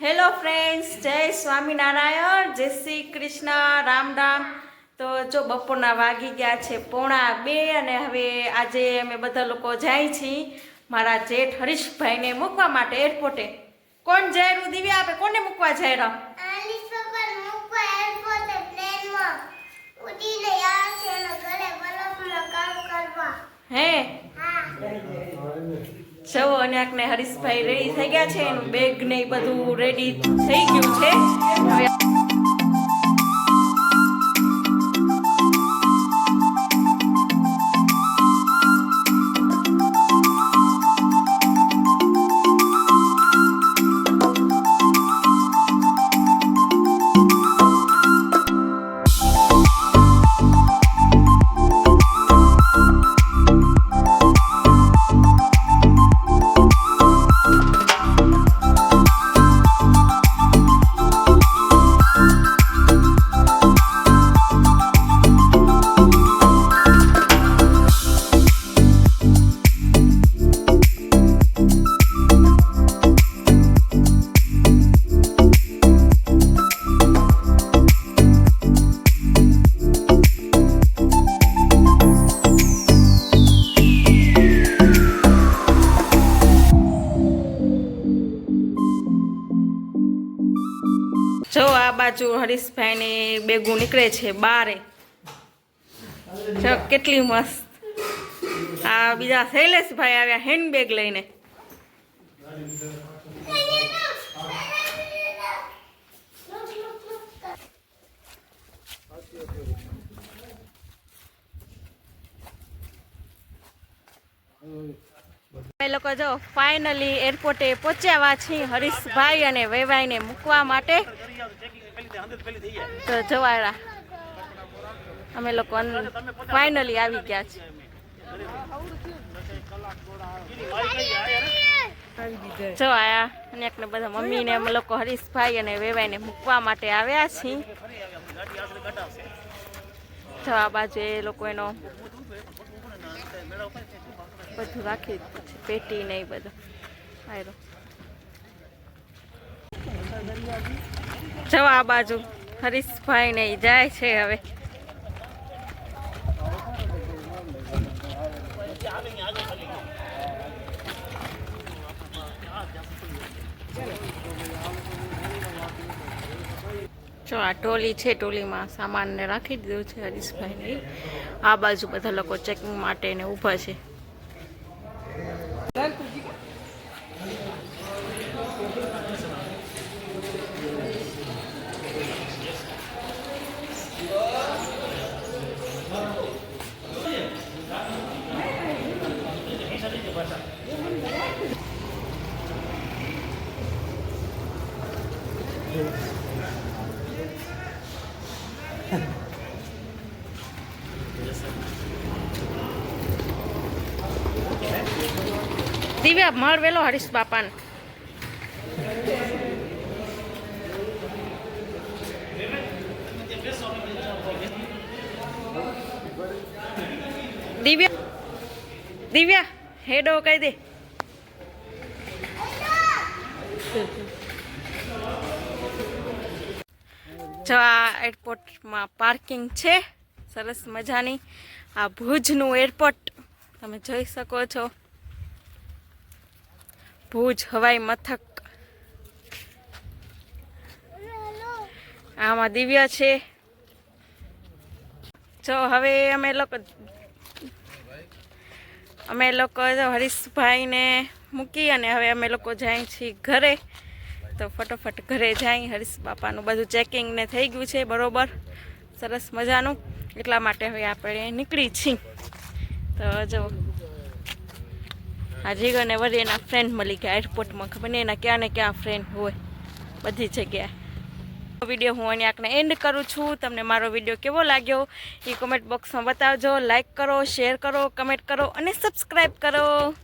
Hello friends જય સ્વામિનારાયણ, જય શ્રી કૃષ્ણ, રામ રામ. તો જો બપોરના વાગી ગયા છે પોણા બે અને હવે આજે અમે બધા લોકો જાય છીએ મારા જેઠ હરીશભાઈને મૂકવા માટે એરપોર્ટે કોણ જાય રૂ દિવ્યા આપે? કોને મૂકવા જાય રામ આલિસ પપ્પા મૂકવા એરપોર્ટે પ્લેનમાં ઉડીને આવે છે અને ઘરે બલફમાં કામ કરવા હે હા જવો અને હરીશભાઈ રેડી થઈ ગયા છે. એનું બેગ ને બધું રેડી થઈ ગયું છે. હવે જો આ બાજુ હરીશભાઈની બેગું નીકળે છે બારે. જો કેટલી મસ્ત. આ બીજા શૈલેષભાઈ આવ્યા હેન્ડબેગ લઈને. એ લોકો જો ફાઇનલી એરપોર્ટે પહોંચ્યા છીએ હરીશભાઈ અને વેવાઈને મૂકવા માટે. તો જવાડા અમે લોકો ફાઇનલી આવી ગયા છે જો આયા અને એકને બધા મમ્મીને અમે લોકો હરીશભાઈ અને વેવાઈને મૂકવા માટે આવ્યા છીએ. જો બાજુ એ લોકો એનો બધું રાખી પેટી ને એ બધું. આયરો. જવા આ બાજુ. હરીશભાઈ ને જાય છે હવે. જો આ ટોલી છે, ટોલીમાં સામાનને રાખી દીધો છે હરીશભાઈને. આ બાજુ બધા લોકો ચેકિંગ માટે ને ઊભા છે. દિવ્યા મળ વેલો હરીશ બાપાને. દિવ્યા દિવ્યા, હેડો કહી દે. જો આ એરપોર્ટમાં પાર્કિંગ છે, સરસ મજાની. આ ભુજનું એરપોર્ટ તમે જોઈ શકો છો. ભુજ, હવાઈ મથક. આમાં દિવ્ય છે. જો હવે અમે લોકો અમે લોકો હરીશભાઈને મૂકી અને હવે અમે લોકો જાય છીએ ઘરે. તો ફટોફટ ઘરે જાય હરીશ બાપાનું બધું ચેકિંગ ને થઈ ગયું છે, બરોબર? સરસ મજાનું. એટલા માટે હવે આપણે નીકળી છીએ. તો જો આ જીગર ને વળી એના ફ્રેન્ડ મળી ગયા એરપોર્ટમાં ખબર નહીં એના ક્યાં ને ક્યાં ફ્રેન્ડ હોય. બધી જગ્યાએ. વીડિયો હું અહીંયા આકને એન્ડ કરું છું. તમને મારો વીડિયો કેવો લાગ્યો એ કોમેન્ટ બોક્સમાં બતાવજો. લાઇક કરો શેર કરો કમેન્ટ કરો અને સબસ્ક્રાઈબ કરો.